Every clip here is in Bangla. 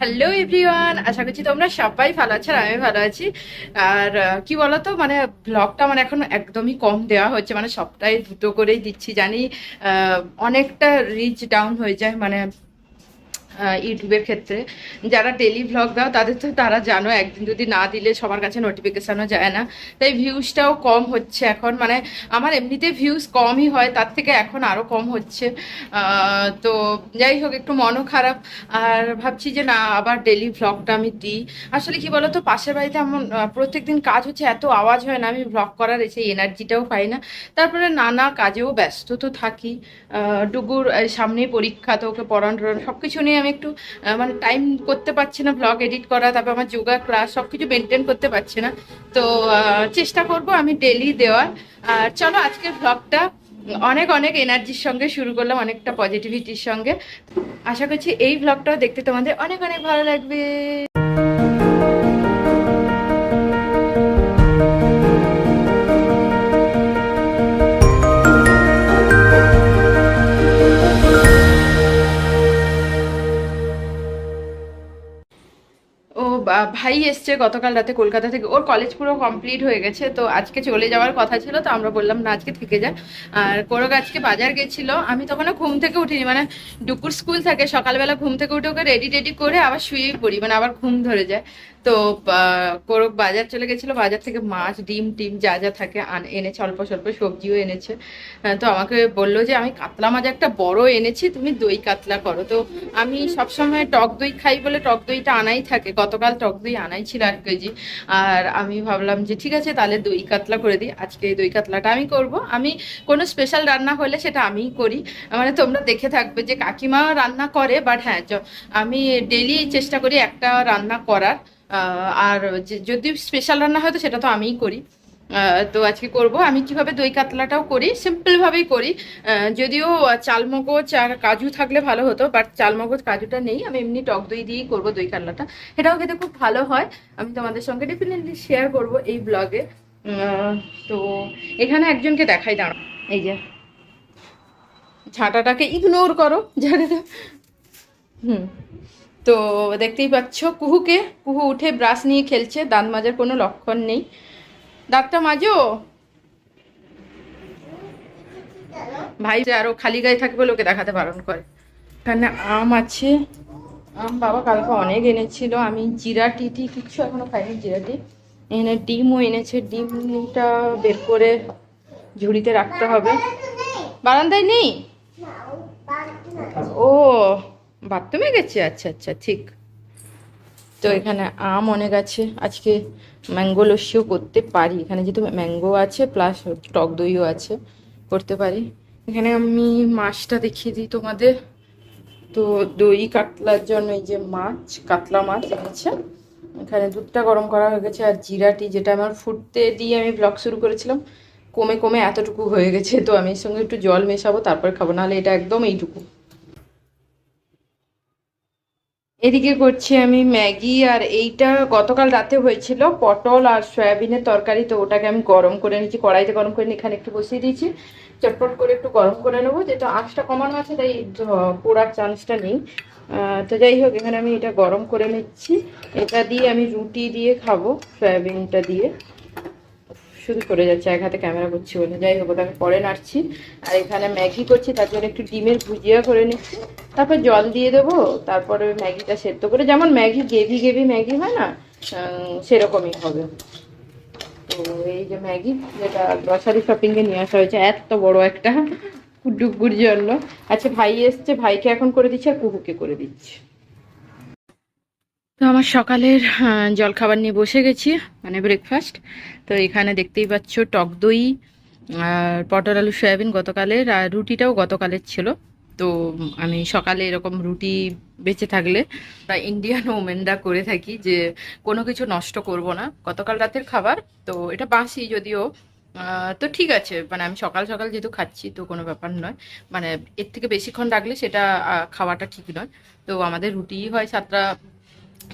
হ্যালো এভরিওয়ান আশা করছি তোমরা সবাই ভালো আছো আর আমি ভালো আছি। আর কি বলতো মানে ব্লগটা মানে এখন একদমই কম দেওয়া হচ্ছে। মানে সপ্তাহে দুটো করেই দিচ্ছি, জানি অনেকটা রিচ ডাউন হয়ে যায়। মানে ইউটিউবের ক্ষেত্রে, যারা ডেলি ভ্লগ দাও, তাদের তো তারা জানো, একদিন যদি না দিলে সবার কাছে নোটিফিকেশানও যায় না। তাই ভিউজটাও কম হচ্ছে এখন। মানে আমার এমনিতে ভিউজ কমই হয়, তার থেকে এখন আরও কম হচ্ছে। তো যাই হোক, একটু মনও খারাপ। আর ভাবছি যে না, আবার ডেলি ভ্লগটা আমি দিই। আসলে কি বলতো, পাশের বাড়িতে এমন প্রত্যেক দিন কাজ হচ্ছে, এত আওয়াজ হয় না, আমি ভ্লগ করার সেই এনার্জিটাও পাই না। তারপরে নানা কাজেও ব্যস্ত তো থাকি। ডুগুর সামনেই পরীক্ষা, তো ওকে পড়ানো সব কিছু নিয়ে আমি একটু মানে টাইম করতে পারছি না ব্লগ এডিট করা, তারপর আমার যোগা ক্লাস সব কিছু মেনটেন করতে পারছি না। তো চেষ্টা করব আমি ডেলি দেওয়ার। আর চলো আজকের ব্লগটা অনেক অনেক এনার্জির সঙ্গে শুরু করলাম, অনেকটা পজিটিভিটির সঙ্গে। আশা করছি এই ব্লগটাও দেখতে তোমাদের অনেক অনেক ভালো লাগবে। ভাই এসছে গতকাল রাতে কলকাতা থেকে। ওর কলেজ পুরো কমপ্লিট হয়ে গেছে, তো আজকে চলে যাওয়ার কথা ছিল, তো আমরা বললাম, না, আজকে থেকে যায় আর কোরক আজকে বাজার গেছিল। আমি তখনও ঘুম থেকে উঠিনি মানে দুপুর স্কুল থাকে, সকালবেলা ঘুম থেকে উঠে ওকে রেডি টেডি করে আবার শুয়েই পড়ি মানে আবার ঘুম ধরে যায়। তো কোরক বাজার চলে গেছিল, বাজার থেকে মাছ, ডিম, টিম যা যা থাকে এনেছে, অল্প স্বল্প সবজিও এনেছে। তো আমাকে বলল যে, আমি কাতলা মাছ একটা বড় এনেছি, তুমি দই কাতলা করো। তো আমি সবসময় টক দই খাই বলে টক দইটা আনাই থাকে, গতকাল টক দই আনাই ছিল এক কেজি। আর আমি ভাবলাম যে ঠিক আছে, তাহলে দই কাতলা করে দিই। আজকে এই দই কাতলাটা আমি করব। আমি কোনো স্পেশাল রান্না হলে সেটা আমিই করি। মানে তোমরা দেখে থাকবে যে কাকিমা রান্না করে বাট হ্যাঁ আমি ডেলি চেষ্টা করি একটা রান্না করার। আর যদি স্পেশাল রান্না হয় তো সেটা তো আমিই করি। তো আজকে করব। আমি কীভাবে দই কাতলাটাও করি সিম্পলভাবেই করি। যদিও চালমগজ আর কাজু থাকলে ভালো হতো বাট চালমগজ কাজুটা নেই। আমি এমনি টক দই দিয়েই করব দই কাতলাটা। এটাও খেতে খুব ভালো হয়। আমি তোমাদের সঙ্গে ডেফিনেটলি শেয়ার করব এই ব্লগে তো এখানে একজনকে দেখাই দাঁড়া এই যে। ঝাঁটাটাকে ইগনোর করো ঝাঁটাটা হুম। তো দেখতেই পাচ্ছ কুহুকে। কুহু উঠে ব্রাশ নিয়ে খেলছে। দাঁত মাজার কোনো লক্ষণ নেই। দাঁতটা মাজো? ভাই যে আরও খালি গায়ে থাকবে লোকে দেখাতে বারণ করে। এখানে আম আছে। আম বাবা কালকে অনেক এনেছিল। আমি জিরা টিটি কিচ্ছু এখনও খাইনি জিরাটি এখানে ডিমও এনেছে। ডিমটা বের করে ঝুড়িতে রাখতে হবে। বারান্দায় নেই? ও, বাথরুমে গেছে? আচ্ছা আচ্ছা ঠিক। তো এখানে আম অনেক আছে। আজকে ম্যাঙ্গো লস্যিও করতে পারি। এখানে যেহেতু ম্যাঙ্গো আছে প্লাস টক দইও আছে, করতে পারি। এখানে আমি মাছটা দেখিয়ে দিই তোমাদের। তো দই কাতলার জন্য এই যে মাছ, কাতলা মাছ এনেছে। এখানে দুধটা গরম করা হয়ে গেছে আর জিরাটি যেটা আমার ফুটতে দিয়ে আমি ব্লগ শুরু করেছিলাম, কমে কমে এতটুকু হয়ে গেছে। তো আমি এর সঙ্গে একটু জল মেশাবো, তারপর খাব। নাহলে এটা একদম এইটুকু। এদিকে করছি আমি ম্যাগি, আর এইটা গতকাল রাতে হয়েছিল পটল আর সয়াবিনের তরকারি, তো ওটাকে আমি গরম করে নিয়েছি, কড়াইতে গরম করে এখানে একটু বসিয়ে দিয়েছি। চটপট করে একটু গরম করে নেব, যেহেতু আঁচটা কমানো আছে, তাই পোড়ার চান্সটা নেই। তো যাই হোক, এখানে আমি এটা গরম করে নিচ্ছি। এটা দিয়ে আমি রুটি দিয়ে খাব, সয়াবিনটা দিয়ে। শুধু সরে যাচ্ছে, এক হাতে ক্যামেরা করছি বলে। যাই হোক, ওটাকে পরে নাড়ছি। আর এখানে ম্যাগি করছি, তার জন্য একটু ডিমের ভুজিয়া করে নিচ্ছি। তারপর জল দিয়ে দেবো, তারপরে ম্যাগিটা সেদ্ধ করে, যেমন ম্যাগি গেভি গেভি ম্যাগি হয় না সেরকমই হবে। তো এই যে ম্যাগি, যেটা গ্রসারি শপিংয়ে নিয়ে আসা হয়েছে, এত বড় একটা ডুগুর জন্য। আচ্ছা ভাই এসছে, ভাইকে এখন করে দিচ্ছি, আর কুহুকে করে দিচ্ছি। তো আমার সকালের জলখাবার নিয়ে বসে গেছি। মানে ব্রেকফাস্ট তো এখানে দেখতেই পাচ্ছ টক দই আর পটল আলু সয়াবিন গতকালের, আর রুটিটাও গতকালের ছিল। তো আমি সকালে এরকম রুটি বেঁচে থাকলে বা ইন্ডিয়ান ওমেনরা করে থাকি যে কোনো কিছু নষ্ট করব না। গতকাল রাতের খাবার, তো এটা বাসি যদিও। তো ঠিক আছে মানে আমি সকাল সকাল যেহেতু খাচ্ছি, তো কোনো ব্যাপার নয়। মানে এর থেকে বেশিক্ষণ রাখলে সেটা খাওয়াটা ঠিক নয়। তো আমাদের রুটিই হয় সাতটা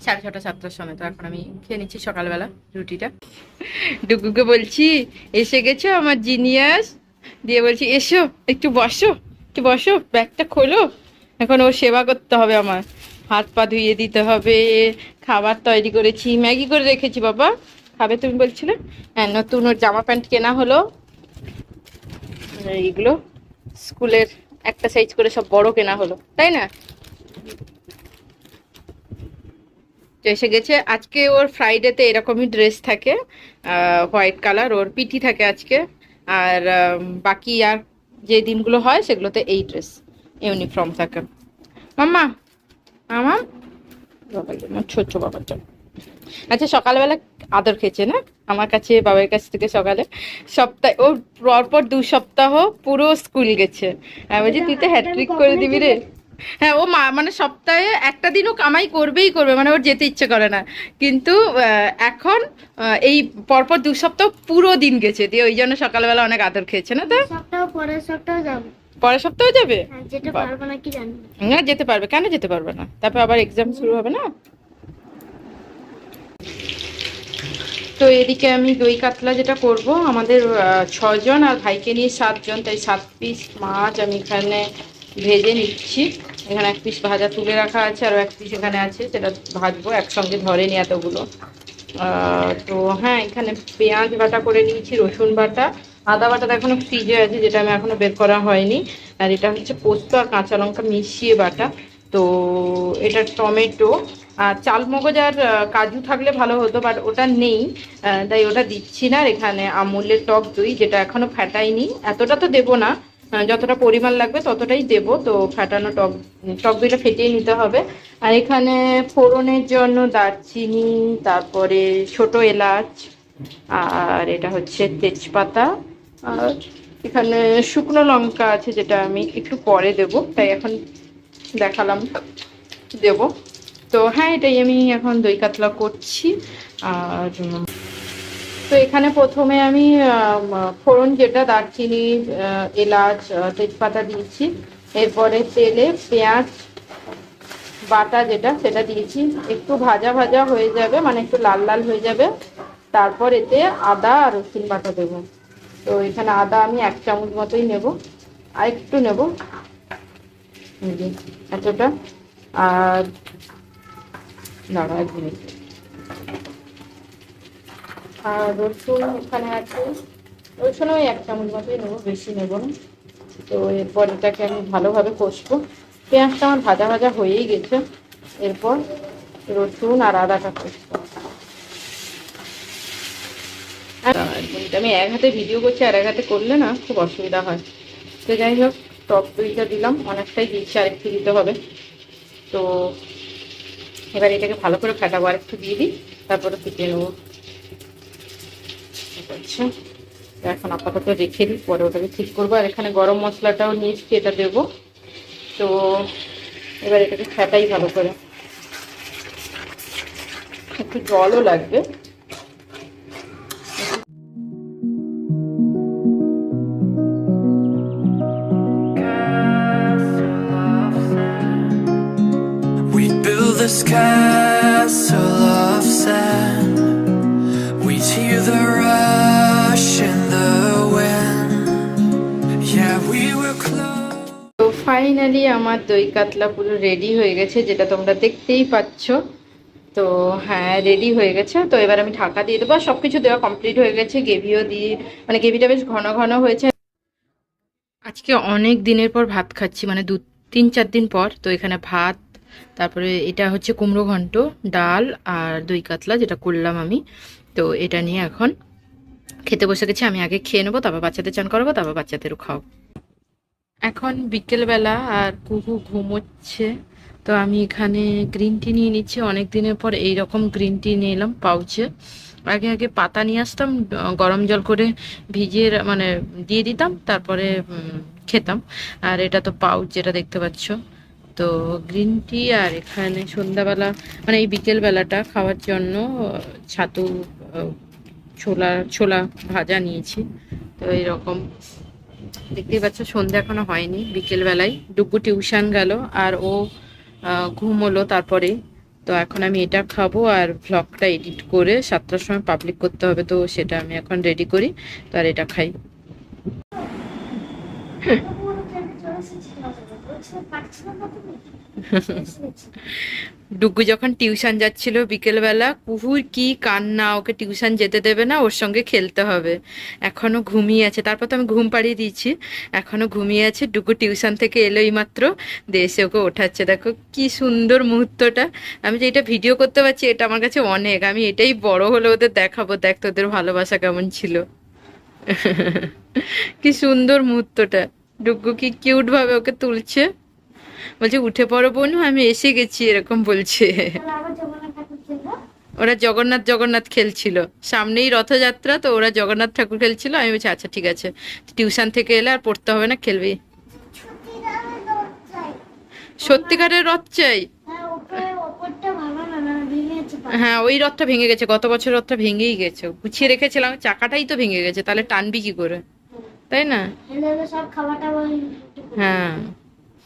সাড়ে ছটা, সাতটার সময়, তো এখন আমি খেয়ে নিচ্ছি সকালবেলা রুটিটা। ডুকুকে বলছি, এসে গেছো আমার জিনিয়াস? দিয়ে বলছি, এসো, একটু বসো একটু বসো, ব্যাগটা খোলো। এখন ওর সেবা করতে হবে আমার। হাত পা ধুইয়ে দিতে হবে, খাবার তৈরি করেছি, ম্যাগি করে রেখেছি বাবা। খাবে তুমি বলছিলে? হ্যাঁ নতুন ওর জামা প্যান্ট কেনা হলো। এইগুলো স্কুলের একটা সাইজ করে সব বড় কেনা হলো, তাই না? তো এসে গেছে। আজকে ওর ফ্রাইডেতে এরকমই ড্রেস থাকে হোয়াইট কালার ওর পিটি থাকে আজকে। আর বাকি আর যে দিনগুলো হয় সেগুলোতে এই ড্রেস ইউনিফর্ম থাকে। মাম্মা, মামা? বাবা আমার ছোট বাবার জন্য। আচ্ছা সকালবেলা আদর খেয়েছে না? আমার কাছে, বাবার কাছ থেকে সকালে। সপ্তাহে, ও পরপর দু সপ্তাহ পুরো স্কুল গেছে। আমি বলছি, তুই তো হ্যাট্রিক করে দিবি রে। হ্যাঁ ও মা মানে সপ্তাহে একটা দিনও কামাই করবেই করবে মানে ওর যেতে ইচ্ছে করে না। কিন্তু এখন এই পরপর দু সপ্তাহ পুরো দিন গেছে দিয়ে ওই জন্য সকালবেলা অনেক আদর খেয়েছে না তো? সপ্তাহ পরের সপ্তাহ যাব। পরের সপ্তাহে যাবে? না। না যেতে পারবে কেন যেতে পারবে না? তারপর আবার এক্সাম শুরু হবে না? তো এদিকে আমি দই কাতলা যেটা করব আমাদের ছজন আর ভাইকে নিয়ে সাতজন তাই সাত পিস মাছ আমি এখানে ভেজে নিচ্ছি। এখানে এক পিস ভাজা তুলে রাখা আছে, আর এক পিস এখানে আছে, সেটা ভাজবো, একসঙ্গে ধরেনি এতগুলো। তো হ্যাঁ এখানে পেঁয়াজ বাটা করে নিয়েছি, রসুন বাটা। আদা বাটা এখনও ফ্রিজে আছে, যেটা আমি এখনও বের করা হয়নি। আর এটা হচ্ছে পোস্ত আর কাঁচা লঙ্কা মিশিয়ে বাটা। তো এটা টমেটো। আর চালমগজ আর কাজু থাকলে ভালো হতো বাট ওটা নেই। তাই ওটা দিচ্ছি না। আর এখানে আমুলের টক দই, যেটা এখনও ফ্যাটাইনি এতটা তো দেবো না। যতটা পরিমাণ লাগবে ততটাই দেবো। তো ফাটানো টক টক দইটা ফেটিয়ে নিতে হবে। আর এখানে ফোড়নের জন্য দারচিনি, তারপরে ছোট এলাচ, আর এটা হচ্ছে তেজপাতা, আর এখানে শুকনো লঙ্কা আছে যেটা আমি একটু পরে দেব, তাই এখন দেখালাম, দেব। তো হ্যাঁ এটাই আমি এখন দই কাতলা করছি, আর তো এখানে প্রথমে আমি ফোড়ন যেটা, দারচিনি এলাচ তেজপাতা দিয়েছি। এরপরে তেলে পেঁয়াজ, বাটা যেটা, সেটা দিয়েছি। একটু ভাজা ভাজা হয়ে যাবে মানে একটু লাল লাল হয়ে যাবে। তারপর এতে আদা আর রসুন বাটা দেবো। তো এখানে আদা আমি এক চামচ মতোই নেব। আর একটু নেব। এতটা। আর দাঁড়া এক মিনিট। আর রসুন এখানে আছে। রসুন ওই এক চামচ মতোই নেব, বেশি নেব না। তো এরপর এটাকে আমি ভালোভাবে কষবো। পেঁয়াজটা আমার ভাজা ভাজা হয়েই গেছে। এরপর রসুন আর আদাটা কষবো। আমি এক হাতে ভিডিও করছি, আর এক হাতে করলে না খুব অসুবিধা হয়। তো যাই হোক, টক দইটা দিলাম। অনেকটাই দিচ্ছি, আর একটু দিতে হবে। তো এবার এটাকে ভালো করে ফেটাবো, আর একটু দিয়ে দিই। তারপরে ফুটিয়ে নেব। তো এখন আপাতত রেখে দিই, পরে ওটাকে ঠিক করব। আর এখানে গরম মশলাটাও নিয়েছি এটা দেবো। তো এবার এটাকে ফ্যাটাই ভালো করে। একটু জলও লাগবে। আমার দই কাতলা পুরো রেডি হয়ে গেছে, যেটা তোমরা দেখতেই পাচ্ছ। তো হ্যাঁ রেডি হয়ে গেছে। তো এবার আমি ঢাকা দিয়ে দেবো। সব কিছু দেওয়া কমপ্লিট হয়ে গেছে। গ্রেভিও দিয়ে মানে গ্রেভিটা বেশ ঘন ঘন হয়েছে। আজকে অনেক দিনের পর ভাত খাচ্ছি মানে দু, তিন, চার দিন পর। তো এখানে ভাত, তারপরে এটা হচ্ছে কুমড়ো ঘন্ট, ডাল আর দই কাতলা, যেটা করলাম আমি। তো এটা নিয়ে এখন খেতে বসে গেছি। আমি আগে খেয়ে নেব, তারপর বাচ্চাদের চান করাবো, তারপর বাচ্চাদেরও খাওয়াবো। এখন বিকেলবেলা আর কুহু ঘুমোচ্ছে, তো আমি এখানে গ্রিন টি নিয়ে নিচ্ছি। অনেক দিনের পর এই রকম গ্রিন টি নিয়ে এলাম পাউচে আগে আগে পাতা নিয়ে আসতাম, গরম জল করে ভিজিয়ে মানে দিয়ে দিতাম, তারপরে খেতাম। আর এটা তো পাউচ যেটা দেখতে পাচ্ছ। তো গ্রিন টি আর এখানে সন্ধ্যাবেলা মানে এই বিকেল বেলাটা খাওয়ার জন্য ছাতু ছোলা ছোলা ভাজা নিয়েছি। তো এইরকম। দেখতেই পাচ্ছ, সন্ধ্যা এখনও হয়নি, বিকেলবেলায়। ডুব্বু টিউশন গেল, আর ও ঘুমোলো তারপরে। তো এখন আমি এটা খাব আর ভ্লগটা এডিট করে সাতটার সময় পাবলিক করতে হবে, তো সেটা আমি এখন রেডি করি, তো আর এটা খাই পারছ পারছ না তুমি ডুগু যখন টিউশন যাচ্ছিল বিকেলবেলা, কুহুর কি কান্না, ওকে টিউশন যেতে দেবে না, ওর সঙ্গে খেলতে হবে। এখনও ঘুমিয়ে আছে। তারপর তো আমি ঘুম পাড়িয়ে দিয়েছি। এখনও ঘুমিয়ে আছে। ডুগু টিউশন থেকে এলোই মাত্র দেশে ওকে ওঠাচ্ছে। দেখো কি সুন্দর মুহূর্তটা। আমি যে এটা ভিডিও করতে পারছি, এটা আমার কাছে অনেক। আমি এটাই বড় হলে ওদের দেখাবো। দেখ তোদের ভালোবাসা কেমন ছিল। কি সুন্দর মুহূর্তটা। ডুগু কি কিউট ভাবে ওকে তুলছে? বলছে, উঠে পড়ো বোনু, আমি এসে গেছি, এরকম বলছে। ওরা জগন্নাথ জগন্নাথ খেলছিল। সামনেই রথযাত্রা, তো ওরা জগন্নাথ ঠাকুর খেলছিল। আমি বলছি আচ্ছা ঠিক আছে। টিউশন থেকে এলে আর পড়তে হবে না, খেলবি। সত্যিকারের রথ চাই। হ্যাঁ ওই রথটা ভেঙে গেছে। গত বছর রথটা ভেঙেই গেছে। গুছিয়ে রেখেছিলাম, চাকাটাই তো ভেঙে গেছে। তাহলে টানবি কি করে? তাই না? হ্যাঁ।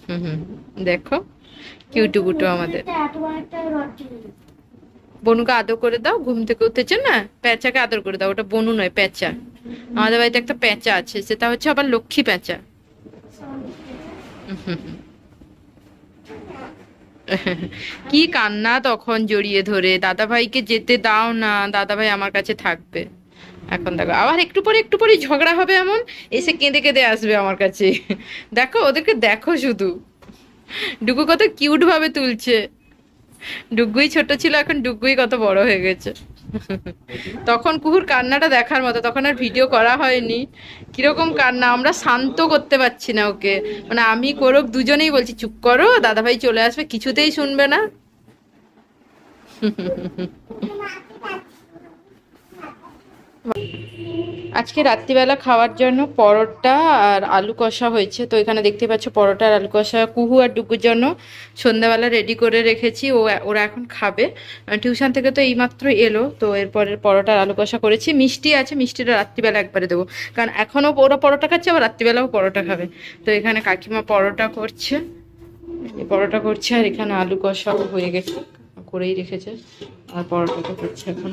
হুম হুম। দেখো আমাদের। একটা রড ছিল বনুকে আদর করে দাও ঘুম থেকে উঠেছে না? প্যাঁচাকে আদর করে দাও ওটা বনু নয় প্যাঁচা। আমাদের বাড়িতে একটা প্যাঁচা আছে সেটা হচ্ছে আবার লক্ষ্মী প্যাঁচা। কি কান্না তখন জড়িয়ে ধরে। দাদা ভাইকে যেতে দাও না দাদা ভাই আমার কাছে থাকবে। এখন দেখো, আবার একটু পরে একটু পরে ঝগড়া হবে এমন, এসে কেঁদে কেঁদে আসবে আমার কাছে। দেখো, ওদেরকে দেখো শুধু। ডুগু কত কিউট ভাবে তুলছে। ডুগুই ছোট ছিল, এখন ডুগুই কত বড় হয়ে গেছে। তখন কুকুর কান্নাটা দেখার মতো, তখন আর ভিডিও করা হয়নি। কীরকম কান্না, আমরা শান্ত করতে পারছি না ওকে। মানে আমি করক, দুজনেই বলছি, চুপ করো, দাদাভাই চলে আসবে, কিছুতেই শুনবে না। আজকে রাত্রিবেলা খাওয়ার জন্য পরোটা আর আলু কষা হয়েছে। তো এখানে দেখতে পাচ্ছ পরোটা আর আলু কষা, কুহু আর ডুকুর জন্য সন্ধ্যাবেলা রেডি করে রেখেছি। ও ওরা এখন খাবে। টিউশন থেকে তো এইমাত্র এলো, তো এরপরে পরোটা আর আলু কষা করেছি। মিষ্টি আছে, মিষ্টিটা রাত্রিবেলা একবারে দেবো। কারণ এখনও ওরা পরোটা খাচ্ছে, আবার রাত্রিবেলাও পরোটা খাবে। তো এখানে কাকিমা পরোটা করছে। পরোটা করছে আর এখানে আলু কষাও হয়ে গেছে। করেই রেখেছে। আর পরোটাটা করছে এখন।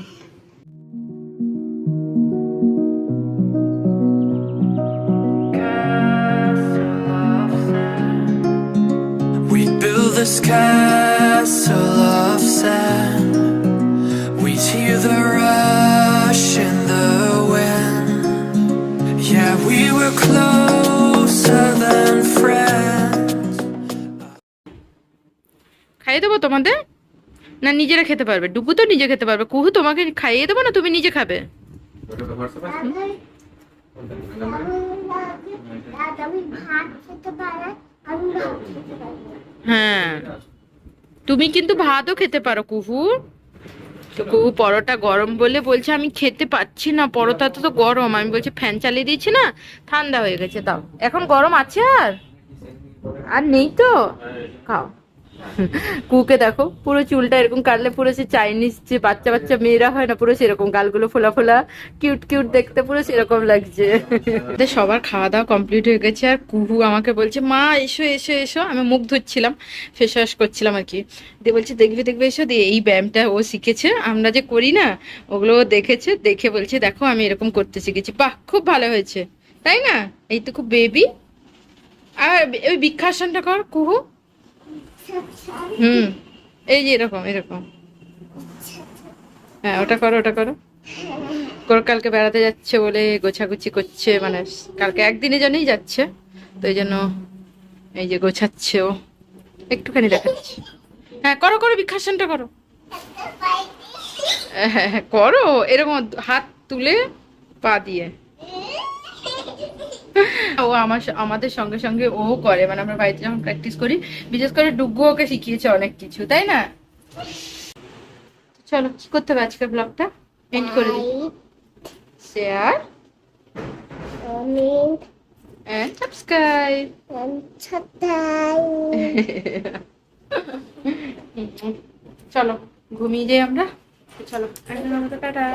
This castle of sand. We hear the rush in the wind. Yeah, we were closer than friends. খাইয়ে দেবো তোমাদের না নিজেরা খেতে পারবে ডুবু তো নিজে খেতে পারবে কুহু তোমাকে খাইয়ে দেবো না তুমি নিজে খাবে আমি ভাত খেতে পারি হ্যাঁ। তুমি কিন্তু ভাতও খেতে পারো, কুহু। তো কুহু, পরোটা গরম বলে বলছে, আমি খেতে পাচ্ছি না, পরোটা তো গরম। আমি বলছি, ফ্যান চালিয়ে দিয়েছি না? ঠান্ডা হয়ে গেছে তাও এখন গরম আছে আর? আর নেই তো? খাও। কুকে দেখো, পুরো চুলটা এরকম কাটলে পুরো সে চাইনিজ যে বাচ্চা বাচ্চা মেয়েরা হয় না, পুরো সেরকম গালগুলো ফোলা ফোলা কিউট কিউট দেখতে পুরো সেরকম লাগছে। সবার খাওয়া দাওয়া কমপ্লিট হয়ে গেছে আর কুহু আমাকে বলছে, মা, এসো এসো এসো। আমি মুখ ধুচ্ছিলাম ফেস ওয়াশ করছিলাম আর কি। দিয়ে বলছে, দেখবে দেখবে, এসো। দিয়ে এই ব্যায়ামটা ও শিখেছে, আমরা যে করি না, ওগুলো দেখেছে, দেখে বলছে, দেখো, আমি এরকম করতে শিখেছি। বাহ, খুব ভালো হয়েছে। তাই না? এই তো খুব বেবি আর ওই বৃক্ষাসনটা কর, কুহু। হুম, এই যে এরকম এরকম। হ্যাঁ ওটা করো ওটা করো। করো, কালকে বেড়াতে যাচ্ছে বলে গোছাগুছি করছে মানে কালকে একদিনের জন্যই যাচ্ছে, তো এই জন্য এই যে গোছাচ্ছে ও। একটুখানি দেখাচ্ছি। হ্যাঁ করো করো বিখাসনটা করো। হ্যাঁ হ্যাঁ করো, এরকম হাত তুলে পা দিয়ে। ও আমার আমাদের সঙ্গে সঙ্গে ও করে মানে আমরা বাড়িতে যখন প্র্যাকটিস করি বিশেষ করে ডুগ্গু ওকে শিখিয়েছে অনেক কিছু তাই না? চলো কি করতে হবে আজকের ব্লগটা এন্ড করে দিই। শেয়ার কমেন্ট এন্ড সাবস্ক্রাইব ছাতাই চলো ঘুমিয়ে যাই আমরা। চলো টাটা।